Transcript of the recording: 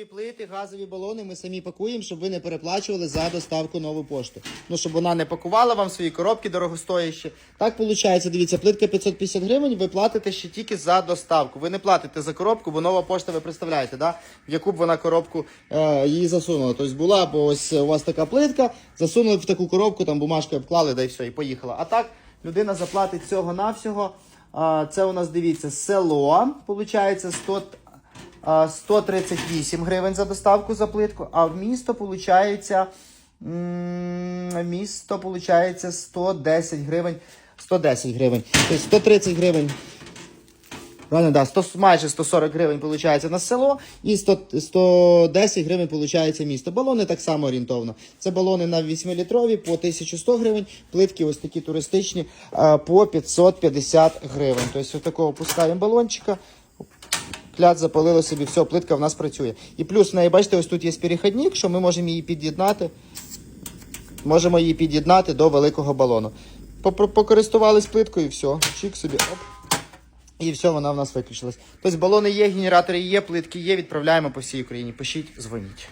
газові плити, газові балони ми самі пакуємо, щоб ви не переплачували за доставку нову пошту. Ну, щоб вона не пакувала вам свої коробки дорогостоящі. Так виходить, дивіться, плитка 550 гривень, ви платите ще тільки за доставку. Ви не платите за коробку, бо нова пошта, ви представляєте, да? в яку б вона коробку е, її засунула. Тобто була б ось у вас така плитка, засунули в таку коробку, там бумажкою обклали, да і все, і поїхала. А так людина заплатить всього-навсього. А, Це у нас дивіться село, виходить 100, а, 138 гривень за доставку за плитку, а в місто виходить, місто виходить 110 гривень. 110 гривень. Тобто 130 гривень. Правильно, да, 100, майже 140 гривень виходить на село і 100, 110 гривень виходить місто. Балони так само орієнтовно. Це балони на 8-літрові по 1100 гривень, плитки ось такі туристичні по 550 гривень. Тобто ось такого пускаємо балончика. Клят запалило собі, все, плитка в нас працює. І плюс в неї, бачите, ось тут є перехідник, що ми можемо її під'єднати. Можемо її під'єднати до великого балону. Покористувались плиткою, і все. Чик собі. Оп. І все, вона в нас виключилась. Тобто балони є, генератори є, плитки є, відправляємо по всій Україні. Пишіть, дзвоніть.